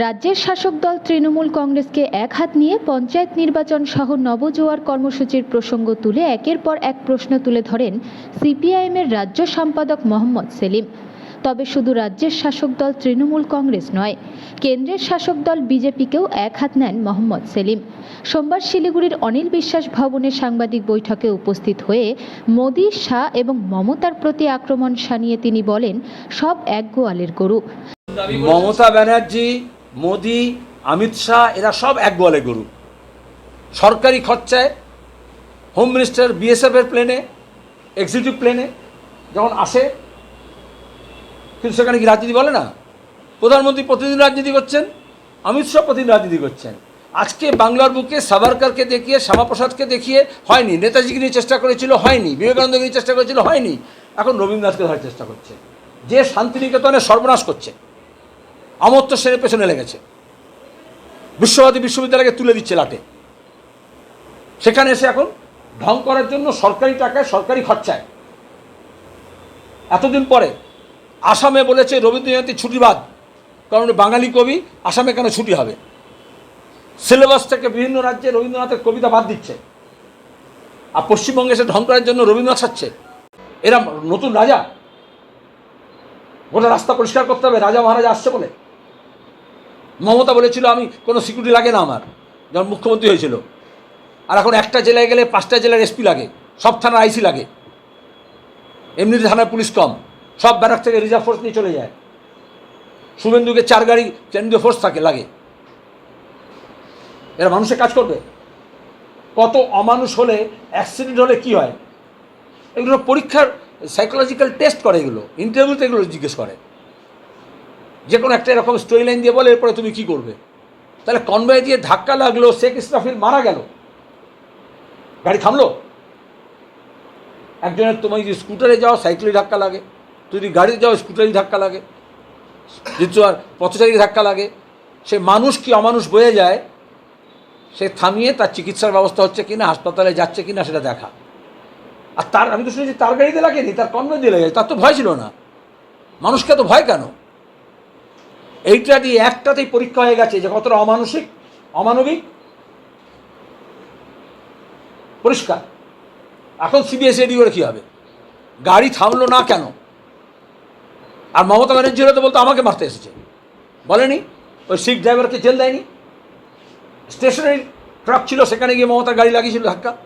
রাজ্যের শাসক দল তৃণমূল কংগ্রেসকে এক হাত নিয়ে পঞ্চায়েত নির্বাচন সহ নবজোয়ার কর্মসূচির প্রসঙ্গ তুলে একের পর এক প্রশ্ন তুলে ধরেন সিপিআইএমের রাজ্য সম্পাদক মোহাম্মদ সেলিম। তবে শুধু রাজ্যের শাসক দল তৃণমূল কংগ্রেস নয়, কেন্দ্রের শাসক দল বিজেপিকেও এক হাত নেন মোহাম্মদ সেলিম। সোমবার শিলিগুড়ির অনিল বিশ্বাস ভবনে সাংবাদিক বৈঠকে উপস্থিত হয়ে মোদী, শাহ এবং মমতার প্রতি আক্রমণ শানিয়ে তিনি বলেন, সব এক গোয়ালের গরু। মমতা ব্যানার্জি মোদি, অমিত শাহ, এরা সব এক গোয়ালে গরু। সরকারি খরচায় হোম মিনিস্টার বিএসএফ এর প্লেনে এক্সিকিউটিভ প্লেনে যখন আসে, কিন্তু সেখানে কি রাজনীতি বলে না? প্রধানমন্ত্রী প্রতিদিন রাজনীতি করছেন, অমিত শাহ প্রতিদিন রাজনীতি করছেন। আজকে বাংলার বুকে সাভারকারকে দেখিয়ে, শ্যামাপ্রসাদকে দেখিয়ে হয়নি। নেতাজিকে নিয়ে চেষ্টা করেছিল, হয়নি। বিবেকানন্দকে নিয়ে চেষ্টা করেছিল, হয়নি। এখন রবীন্দ্রনাথকে ধরার চেষ্টা করছে। যে শান্তিনিকেতনে সর্বনাশ করছে। অমর্ত্য সেনের পেছনে লেগেছে। বিশ্বভারতী বিশ্ববিদ্যালয়কে তুলে দিচ্ছে লাটে। সেখানে এসে এখন ঢং করার জন্য সরকারি টাকায় সরকারি খরচায়। এতদিন পরে আসামে বলেছে রবীন্দ্র জয়ন্তী ছুটি বাদ কারণ বাঙালি কবি আসামে কেন ছুটি হবে? সিলেবাস থেকে বিভিন্ন রাজ্যে রবীন্দ্রনাথের কবিতা বাদ দিচ্ছে। আর পশ্চিমবঙ্গে এসে ঢং করার জন্য রবীন্দ্রনাথ ছাড়ছে এরা নতুন রাজা। গোটা রাস্তা পরিষ্কার করতে হবে, রাজা মহারাজা আসছে বলে। মমতা বলেছিল, আমি কোনো সিকিউরিটি লাগে না আমার। যখন মুখ্যমন্ত্রী হয়েছিল। আর এখন একটা জেলায় গেলে পাঁচটা জেলার এসপি লাগে, সব থানার আইসি লাগে। এমনিতে থানার পুলিশ কম, সব ব্যারাক থেকে রিজার্ভ ফোর্স নিয়ে চলে যায়। শুভেন্দুকে চার গাড়ি কেন্দ্রীয় ফোর্স থাকে, লাগে। এরা মানুষের কাজ করবে। কত অমানুষ হলে অ্যাক্সিডেন্ট হলে কি হয়? এগুলো পরীক্ষার সাইকোলজিক্যাল টেস্ট করে এগুলো ইন্টারভিউতে এগুলো জিজ্ঞেস করে। যে কোনো একটা এরকম স্টোরি লাইন দিয়ে বলে, এরপরে তুমি কি করবে? তাহলে কনভয়ে দিয়ে ধাক্কা লাগল, শেখ ইসরাফিল মারা গেল। গাড়ি থামলো? একজনের তোমার যদি স্কুটারে যাও সাইকেলে ধাক্কা লাগে। তুই যদি গাড়িতে যাও স্কুটারেই ধাক্কা লাগে। যদি তোমার পথচারী ধাক্কা লাগে। সে মানুষ কি অমানুষ বয়ে যায়? সে থামিয়ে তার চিকিৎসার ব্যবস্থা হচ্ছে কিনা, হাসপাতালে যাচ্ছে কিনা, সেটা দেখা। আর তার, আমি তো শুনেছি তার গাড়িতে লাগেনি, তার কনভয় দিয়ে লেগেছে। তার তো ভয় ছিল না। মানুষকে তো ভয় কেন? এইটা দিয়ে একটাতেই পরীক্ষা হয়ে গেছে যে কতটা অমানসিক, অমানবিক। পরিষ্কার। এখন সিবিএসএডি করে কী হবে? গাড়ি থামলো না কেন? আর মমতা ব্যানার্জি হলে তো বলতো, আমাকে মারতে এসেছে। বলেনি? ওই সিট ড্রাইভারকে জেল দেয়নি? স্টেশনের ট্রাক ছিল, সেখানে গিয়ে মমতার গাড়ি লাগিয়েছিল ধাক্কা।